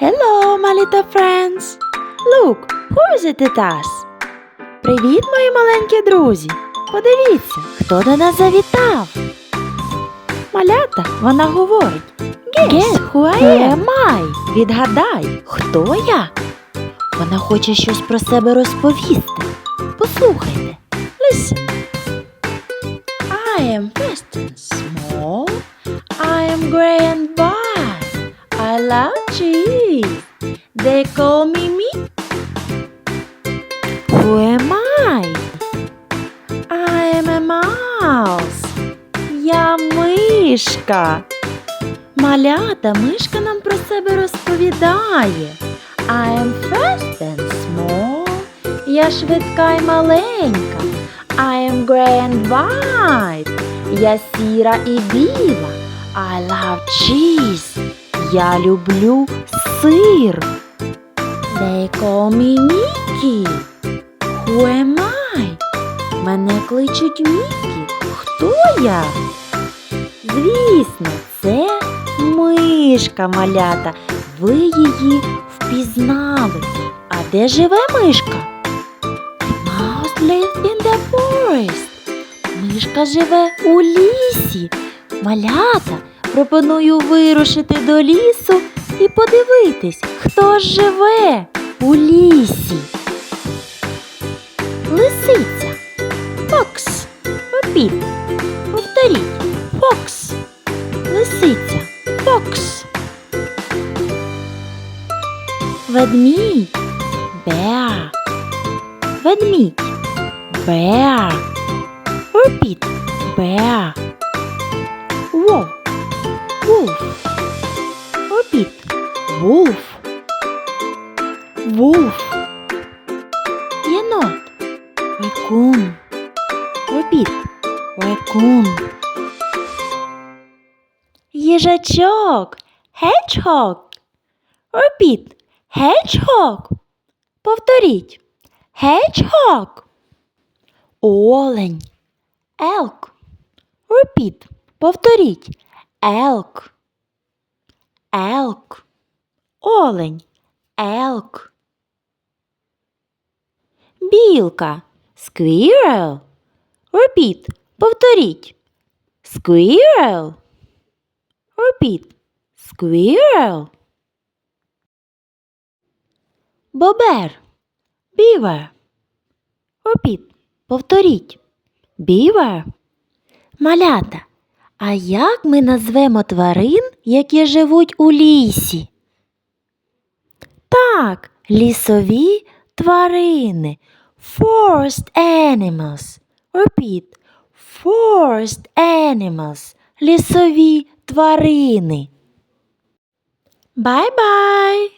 Hello, my little friends. Look, who is it at us? Привіт, мої маленькі друзі. Подивіться, хто до нас завітав. Малята, вона говорить. Guess who I am? I? Відгадай, хто я? Вона хоче щось про себе розповісти. Послухайте. Listen. I am fast and small. I am gray and white. I love. They call. Who am I? I am a mouse. Я мишка. Малята, мишка нам про себе розповідає. I am fast and small. Я швидка й маленька. I am gray and white. Я сіра і біла. I love cheese. Я люблю сир. Me Mickey. Who am? Мене кличуть Мікі. Хто я? Звісно, це мишка малята. Ви її впізнали. А де живе мишка? Mouse lives in the forest. Мишка живе у лісі. Малята, пропоную вирушити до лісу і подивитись, хто живе у лісі. Лисиця. Фокс. Попіт. Повторіть. Фокс. Лисиця. Фокс. Ведмідь. Беа. Ведмідь. Bear. Repeat. Bear. Wolf. Wolf. Єнот. Raccoon. Repeat. Raccoon. Їжачок. Hedgehog. Repeat. Hedgehog. Повторіть. Hedgehog. Олень. Elk. Repeat. Повторіть. Elk. Elk. Олень. Elk. Білка. Squirrel. Repeat. Повторіть. Squirrel. Repeat. Squirrel. Бобер. Beaver. Repeat. Повторіть. Beaver. Малята. А як ми назвемо тварин, які живуть у лісі? Так, лісові тварини. Forest animals. Repeat. Forest animals. Лісові тварини. Bye-bye!